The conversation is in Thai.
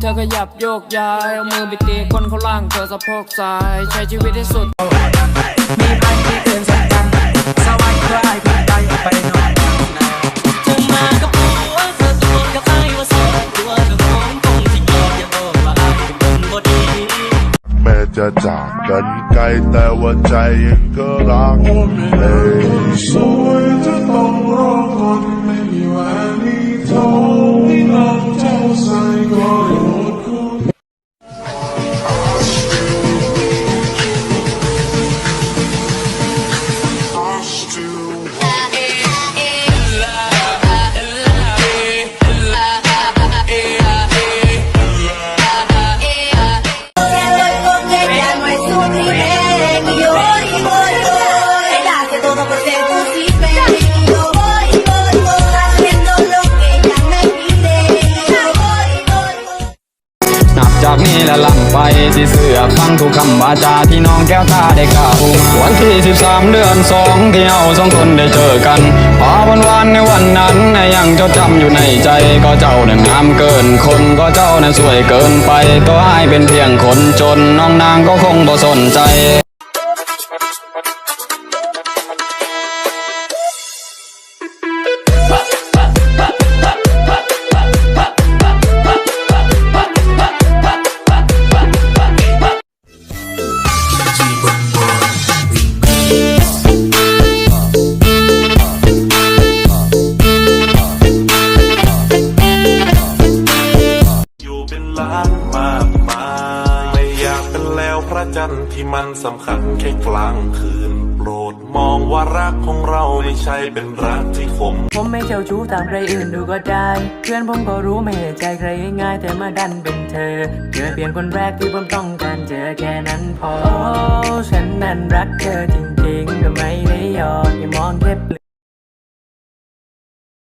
เธอขยับโยกย้าย เอามือไปตีก้นเขาล่างเธอสะโพกซ้าย ใช้ชีวิตให้สุด มีพันที่เกินสักกันสวัสดีครับไอ้พี่ไปไปนอนเธอมากับผัวเธอตัวกับไอ้ว่าสองตัวเธอของคงที่ยอมอย่าบอกว่าไอ้เป็นคนบ่ดีแม้จะจากกันไกลแต่ว่าใจยังก็รักเลย ที่เสือฟังทุกคำวาจาที่น้องแก้วตาได้กล่าววันที่ 13 เดือนสองที่เอาสองคนได้เจอกันพอวันวานในวันนั้นยังจดจำอยู่ในใจก็เจ้าน่ะงามเกินคนก็เจ้าน่ะสวยเกินไปก็อายเป็นเพียงคนจนน้องนางก็คงบ่สนใจานมากมายไม่อยากเป็นแล้วพระจันทร์ที่มันสำคัญแค่กลางคืนโปรดมองว่ารักของเราไม่ใช่เป็นรักที่ขมผมไม่เจ้าชู้ตามใครอื่นดูก็ได้ เพื่อนผมก็รู้ไม่ให้ใจใครง่ายแต่มาดันเป็นเธอเธอเพียงคนแรกที่ผมต้องการเจอแค่นั้นพอฉันนั้นรักเธอจริงๆก็ไม่ได้หยอกอย่ามองแค่เป